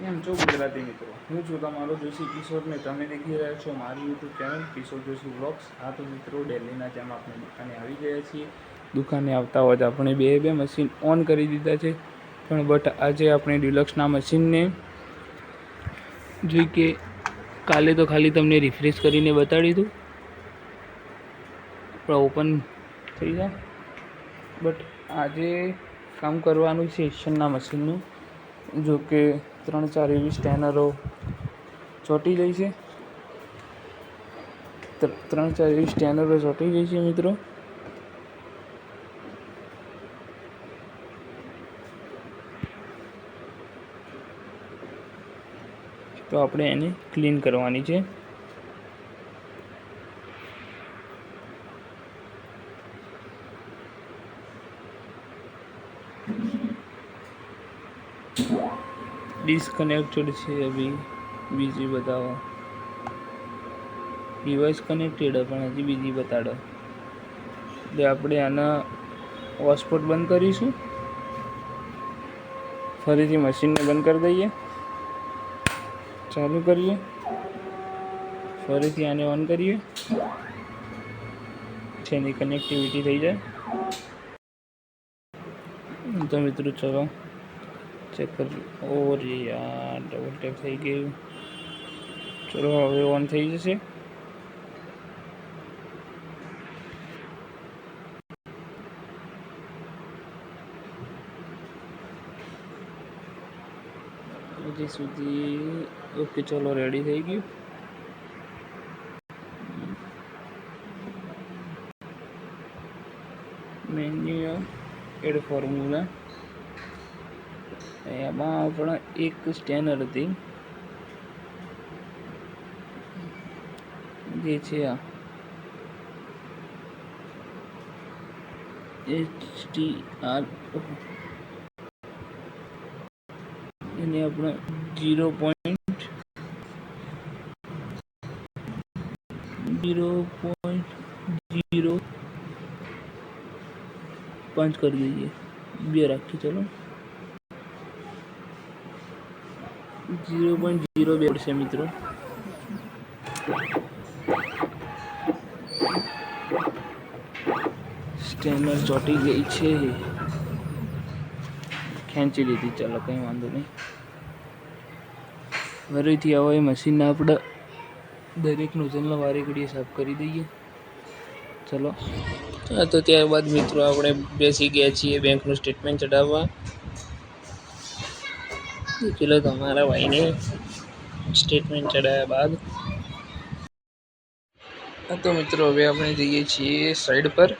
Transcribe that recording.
કેમ છો ગુજરાતી મિત્રો, હું છું તમારો જોશી કિશોર ને તમે દેખી રહ્યા છો મારી YouTube channel Kishore Joshi blogs હા તો મિત્રો ડેલીના જેમ આપણે દુકાને આવી ગયા છીએ. દુકાને આવતા હોય આપણે બે બે મશીન ઓન કરી દીધા છે. પણ બટ આજે આપણે ડિલક્સના મશીનને જોઈ કે કાલે તો ખાલી તમને રિફ્રેશ કરીને બતાડી દઉં. આપણા ઓપન થઈ જાય. બટ આજે કામ કરવાનું છે એશિયનના મશીનનું જો કે ત્રણ ચાર એવી સ્ટેનરો ચોંટી ગઈ છે. ત્રણ ચાર એવી સ્ટેનરો ચોંટી ગઈ છે મિત્રો. તો આપણે એને ક્લીન કરવાની છે. ડિસ્કનેક્ટેડ છે અભી. બીજી બતાવો. ડિવાઇસ કનેક્ટેડ પણ હજી બીજી બતાડો. એટલે આપણે આના હોટસ્પોટ બંધ કરીશું. ફરીથી મશીનને બંધ કરી દઈએ. ચાલુ કરીએ. ફરીથી આને ઓન કરીએ. જેની કનેક્ટિવિટી થઈ જાય. તો મિત્રો ચલો. ચેક કરી ઓરે યાર ડબલ ટેપ થઈ ગયું. ચલો, હવે ઓન થઈ જશે. હજી સુધી ઓકે ચલો રેડી થઈ ગયું. મેન્યુ એડ ફોર્મ્યુલા એમાં આપણે એક સ્ટેનર હતી. જે છે આ. એચ એને આપણે zero point. Zero point zero પાંચ કરી દઈએ. બે રાખી ચલો. જીરો પોઈન્ટ જીરો બે પડશે મિત્રો. સ્ટેનર ચોટી ગઈ છે. ખેંચી લીધી, ચાલો કંઈ વાંધો નહીં. ફરીથી એ મશીનને આપણે દરેક નોઝલના વારે ઘડીએ સાફ કરી દઈએ. ચલો. હા, તો ત્યારબાદ મિત્રો આપણે બેસી ગયા છીએ બેંકનું સ્ટેટમેન્ટ ચડાવવા ચલો તમારા ભાઈને? સ્ટેટમેન્ટ ચડાવ્યા બાદ? તો મિત્રો હવે આપણે જઈએ છીએ સાઈડ પર.